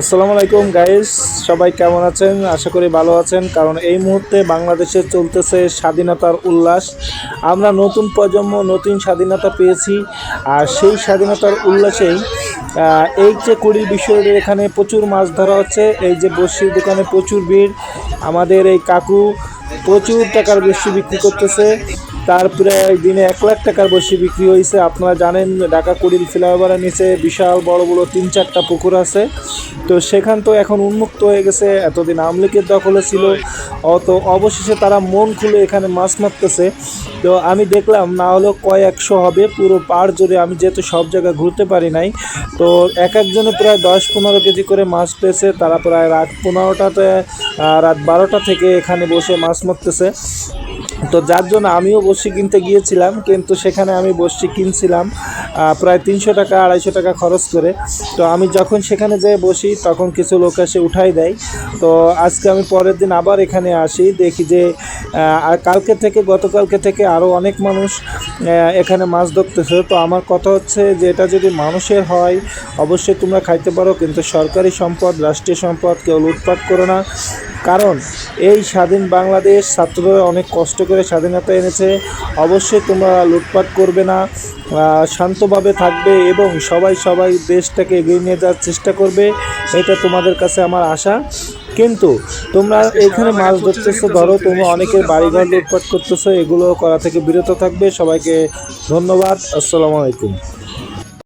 আসসালামু আলাইকুম গাইস সবাই কেমন আছেন? আশা করি ভালো আছেন, কারণ এই মুহূর্তে বাংলাদেশে চলতেছে স্বাধীনতার উল্লাস। আমরা নতুন প্রজন্ম, নতুন স্বাধীনতা পেয়েছি, আর সেই স্বাধীনতার উল্লাসেই এই যে কুড়ির বিষয় এখানে প্রচুর মাছ ধরা হচ্ছে, এই যে বসির দোকানে প্রচুর ভিড়। আমাদের এই কাকু প্রচুর টাকার বেশি বিক্রি করতেছে। তারপরে দিনে এক লাখ টাকার বসি বিক্রি হয়েছে আপনারা জানেন, ঢাকা কুড়িল ফ্লাইওভারের নিচে বিশাল বড় বড় তিন চারটা পুকুর আছে। তো সেখান তো এখন উন্মুক্ত হয়ে গেছে। এতদিন আমলিকের দখলে ছিল। অত অবশেষে তারা মন খুলে এখানে মাছ মারতেছে। তো আমি দেখলাম, না হলেও কয়েকশো হবে। পুরো পাড় জুড়ে আমি যেহেতু সব জায়গায় ঘুরতে পারি নাই, তো এক একজনে প্রায় দশ পনেরো কেজি করে মাছ পেয়েছে। তারা প্রায় রাত পনেরোটাতে রাত বারোটা থেকে এখানে বসে মাছ মারতেছে তো যার জন্য আমিও বসি কিনতে গিয়েছিলাম, কিন্তু সেখানে আমি বসি কিনছিলাম প্রায় তিনশো টাকা, আড়াইশো টাকা খরচ করে। তো আমি যখন সেখানে যেয়ে বসি, তখন কিছু লোক এসে উঠাই দেয়। তো আজকে আমি পরের দিন আবার এখানে আসি, দেখি যে কালকে থেকে, গতকালকে থেকে আরও অনেক মানুষ এখানে মাছ ধরতেছে। তো আমার কথা হচ্ছে যে, এটা যদি মানুষের হয়, অবশ্যই তোমরা খাইতে পারো, কিন্তু সরকারি সম্পদ, রাষ্ট্রীয় সম্পদ কেউ লুটপাট করো না। কারণ এই স্বাধীন বাংলাদেশ ছাত্ররা অনেক কষ্ট করে স্বাধীনতা এনেছে। অবশ্যই তোমরা লুটপাট করবে না শান্তভাবে থাকবে এবং সবাই সবাই দেশটাকে এগিয়ে নিয়ে যাওয়ার চেষ্টা করবে, এটা তোমাদের কাছে আমার আশা। কিন্তু তোমরা এখানে মাছ ধরতেছো, ধরো তোমরা অনেকের বাড়িঘর লুটপাট করতেছো, এগুলো করা থেকে বিরত থাকবে। সবাইকে ধন্যবাদ, আসসালামু আলাইকুম।